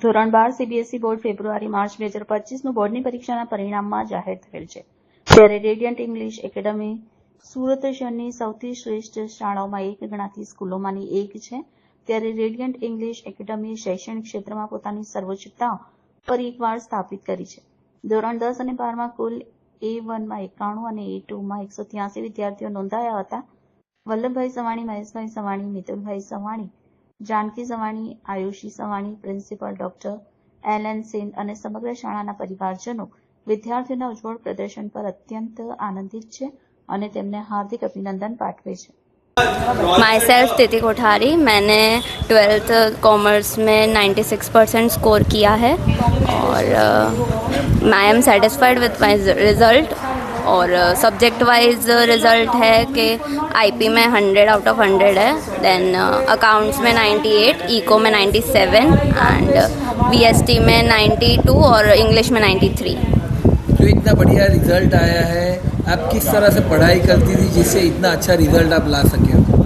ધોરણ બાર CBSE board ફેબ્રુઆરી માર્ચ બે હજાર પચીસનું બોર્ડની પરીક્ષાના પરિણામમાં જાહેર થયેલ છે ત્યારે રેડિયન્ટ ઇંગ્લિશ એકેડમી સુરત શહેરની સૌથી શ્રેષ્ઠ શાળાઓમાં એક ગણાતી સ્કૂલોમાંની એક છે ત્યારે રેડિયન્ટ ઇંગ્લિશ એકેડમી શૈક્ષણિક ક્ષેત્રમાં પોતાની સર્વોચ્ચતા ફરી એકવાર સ્થાપિત કરી છે ધોરણ દસ અને બારમાં કુલ એ વનમાં એકાણું અને એ ટુમાં એકસો ત્યાસી વિદ્યાર્થીઓ નોંધાયા હતા Vallabhbhai Savani Maheshbhai Savani Mitulbhai Savani Janki Savani Ayushi Savani principal doctor L N Sen અને સમગ્ર શાળાના પરિવારજનો વિદ્યાર્થીઓના ઉજ્જવળ પ્રદર્શન પર અત્યંત આનંદિત છે અને તેમને હાર્દિક અભિનંદન પાઠવે છે माई सेल्फ तिथि कोठारी मैंने ट्वेल्थ कॉमर्स में 96 परसेंट स्कोर किया है और I am satisfied with my result और सब्जेक्ट वाइज रिज़ल्ट है कि आईपी में हंड्रेड आउट ऑफ हंड्रेड है देन अकाउंट्स में नाइन्टी एट इको में नाइन्टी सेवन एंड बीएसटी में नाइन्टी टू और इंग्लिश में नाइन्टी थ्री जो इतना बढ़िया रिजल्ट आया है आप किस तरह से पढ़ाई करती थी जिससे इतना अच्छा रिजल्ट आप ला सके हो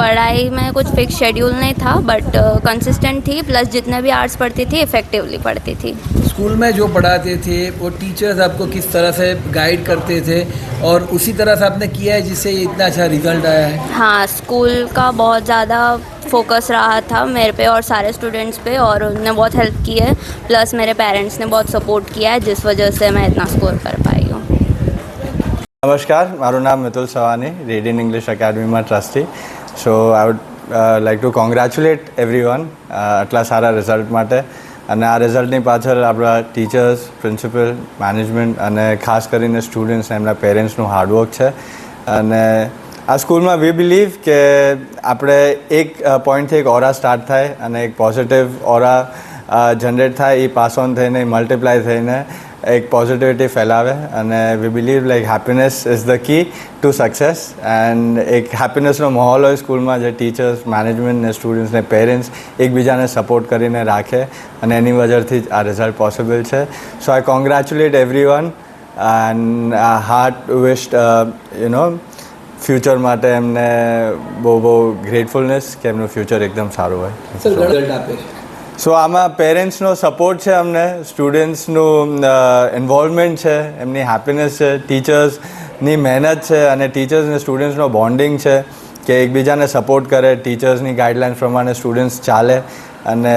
पढ़ाई में कुछ फिक्स शेड्यूल नहीं था बट कंसिस्टेंट uh, थी प्लस जितने भी आर्ट्स पढ़ती थी इफेक्टिवली पढ़ती थी स्कूल में जो पढ़ाते थे वो टीचर्स आपको किस तरह से गाइड करते थे और उसी तरह से आपने किया है जिससे इतना अच्छा रिजल्ट आया है हाँ स्कूल का बहुत ज़्यादा फोकस रहा था मेरे पे और सारे स्टूडेंट्स पे और उनने बहुत हेल्प की है प्लस मेरे पेरेंट्स ने बहुत सपोर्ट किया है जिस वजह से मैं इतना स्कोर कर पाई हूँ नमस्कार નમસ્કાર नाम Mitul Savani radiant English academy में trustee so I would like to congratulate everyone આટલા સારા રિઝલ્ટ માટે અને આ રિઝલ્ટની પાછળ આપણા ટીચર્સ પ્રિન્સિપલ મેનેજમેન્ટ અને ખાસ કરીને સ્ટુડન્ટ્સ એમના પેરેન્ટ્સનું હાર્ડવર્ક છે અને આ સ્કૂલમાં વી બિલીવ કે આપણે એક પોઈન્ટથી એક ઓરા સ્ટાર્ટ થાય અને એક પોઝિટિવ ઓરા જનરેટ થાય એ પાસ ઓન થઈને મલ્ટીપ્લાય થઈને એક પોઝિટિવિટી ફેલાવે અને we believe like happiness is the key to success and એક હેપીનેસનો માહોલ હોય સ્કૂલમાં જે ટીચર્સ મેનેજમેન્ટ ને સ્ટુડન્ટ્સ પેરેન્ટ્સ એકબીજાને સપોર્ટ કરીને રાખે અને એની વજરથી જ આ રિઝલ્ટ પોસિબલ છે so I congratulate everyone and heartiest you know future માટે એમને બહુ બહુ ગ્રેટફુલનેસ કે એમનું ફ્યુચર એકદમ સારું હોય સો આમાં પેરેન્ટ્સનો સપોર્ટ છે અમને સ્ટુડન્ટ્સનું ઇન્વોલ્વમેન્ટ છે એમની હેપીનેસ છે ટીચર્સની મહેનત છે અને ટીચર્સ અને સ્ટુડન્ટ્સનો બોન્ડિંગ છે કે એકબીજાને સપોર્ટ કરે ટીચર્સની ગાઈડલાઇન્સ પ્રમાણે સ્ટુડન્ટ્સ ચાલે અને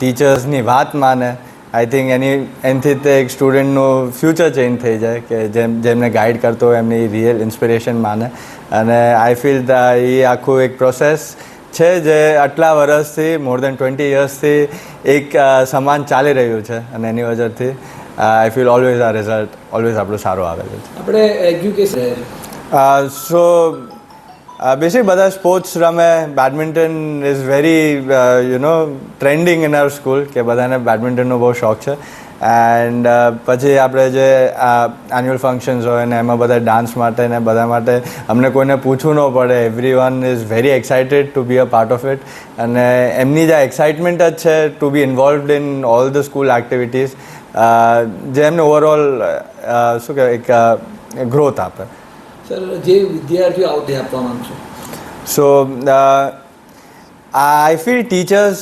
ટીચર્સની વાત માને આઈ થિંક એની એનાથી તે એક સ્ટુડન્ટનું ફ્યુચર ચેન્જ થઈ જાય કે જેમ જેમને ગાઈડ કરતો હોય એમની રિયલ ઇન્સ્પિરેશન માને અને આઈ ફીલ એ આખું એક પ્રોસેસ છે જે આટલા વર્ષથી મોર દેન ટ્વેન્ટી યર્સથી એક સમાન ચાલી રહ્યું છે અને એની વજહથી આઈ ફીલ ઓલવેઝ આ રિઝલ્ટ ઓલવેઝ આપણું સારું આવે છે આપણે સો બેસી બધા સ્પોર્ટ્સ રમે badminton is very you know trending in our school કે બધાને બેડમિન્ટનનો બહુ શોખ છે એન્ડ uh, પછી આપણે જે આ એન્યુઅલ ફંક્શન્સ હોય ને એમાં બધા ડાન્સ માટે ને બધા માટે અમને કોઈને પૂછવું ન પડે everyone is very excited to be a part of it અને એમની જ આ એક્સાઇટમેન્ટ જ છે to be involved in all the school activities જે એમને ઓવરઓલ શું કહેવાય એક ગ્રોથ આપે સર જે વિદ્યાર્થીઓ આવતી આપવા માંગશો સો આઈ ફીલ ટીચર્સ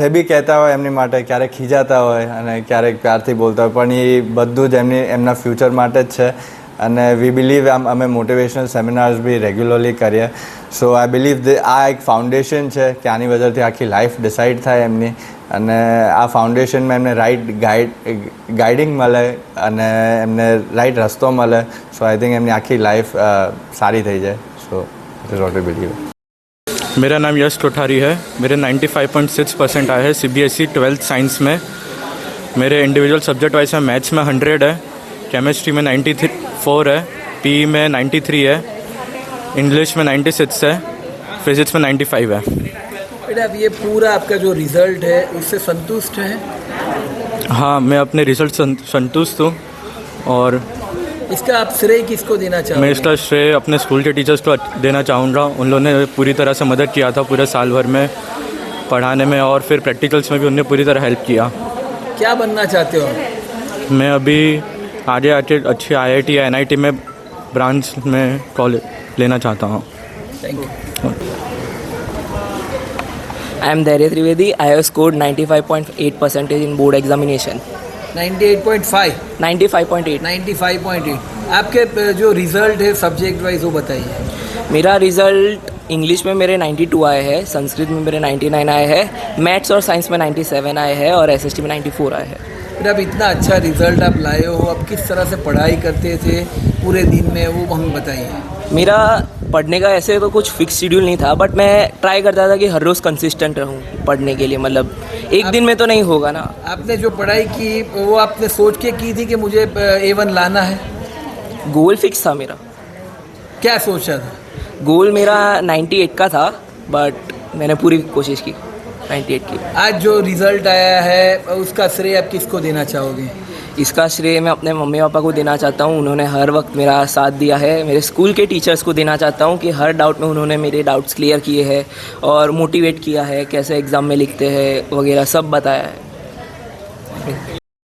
જે બી કહેતા હોય એમની માટે ક્યારેક ખીજાતા હોય અને ક્યારેક પ્યારથી બોલતા હોય પણ એ બધું જ એમની એમના ફ્યુચર માટે જ છે અને વી બિલીવ આમ અમે મોટિવેશનલ સેમિનાર્સ બી રેગ્યુલરલી કરીએ સો આઈ બિલીવ આ એક ફાઉન્ડેશન છે કે આની વજહથી આખી લાઈફ ડિસાઇડ થાય એમની અને આ ફાઉન્ડેશનમાં એમને રાઈટ ગાઈડ ગાઈડિંગ મળે અને એમને રાઈટ રસ્તો મળે સો આઈ થિંક એમની આખી લાઈફ સારી થઈ જાય so it is what believe मेरा नाम यश कोठारी है मेरे 95.6 परसेंट आए हैं C B S E twelfth science में मेरे इंडिविजुअल सब्जेक्ट वाइज में मैथ्स में 100 है केमिस्ट्री में 94 है पी e में 93 है इंग्लिश में 96 है फिजिक्स में 95 है बेटा अब ये पूरा आपका जो रिज़ल्ट है उससे संतुष्ट हैं हाँ मैं अपने रिज़ल्ट संतुष्ट हूँ और इसका आप श्रेय किसको देना चाहिए मैं इसका श्रेय अपने स्कूल के टीचर्स को देना चाहूँगा उन लोगों ने पूरी तरह से मदद किया था पूरे साल भर में पढ़ाने में और फिर प्रैक्टिकल्स में भी उनने पूरी तरह हेल्प किया क्या बनना चाहते हो मैं अभी आगे आके अच्छे आई आई टी या एन आई टी में ब्रांच में कॉलेज लेना चाहता हूँ I am Dhairya Trivedi I have scored eight percentage in board examination 98.5 95.8 आपके जो रिज़ल्ट है सब्जेक्ट वाइज वो बताइए मेरा रिज़ल्ट इंग्लिश में मेरे 92 आए हैं संस्कृत में मेरे 99 आए हैं मैथ्स और साइंस में 97 आए हैं और एस में 94 आए हैं फिर अब इतना अच्छा रिज़ल्ट आप लाए हो आप किस तरह से पढ़ाई करते थे पूरे दिन में वो हमें बताइए मेरा पढ़ने का ऐसे तो कुछ फिक्स शेड्यूल नहीं था बट मैं ट्राई करता था कि हर रोज़ कंसिस्टेंट रहूँ पढ़ने के लिए मतलब एक दिन में तो नहीं होगा ना आपने जो पढ़ाई की वो आपने सोच के की थी कि मुझे ए वन लाना है गोल फिक्स था मेरा क्या सोचा था गोल मेरा 98 का था बट मैंने पूरी कोशिश की 98 की आज जो रिज़ल्ट आया है उसका श्रेय आप किसको देना चाहोगे इसका श्रेय मैं अपने मम्मी पापा को देना चाहता हूँ उन्होंने हर वक्त मेरा साथ दिया है मेरे स्कूल के टीचर्स को देना चाहता हूँ कि हर डाउट में उन्होंने मेरे डाउट्स क्लियर किए हैं और मोटिवेट किया है कैसे एग्ज़ाम में लिखते हैं वगैरह सब बताया है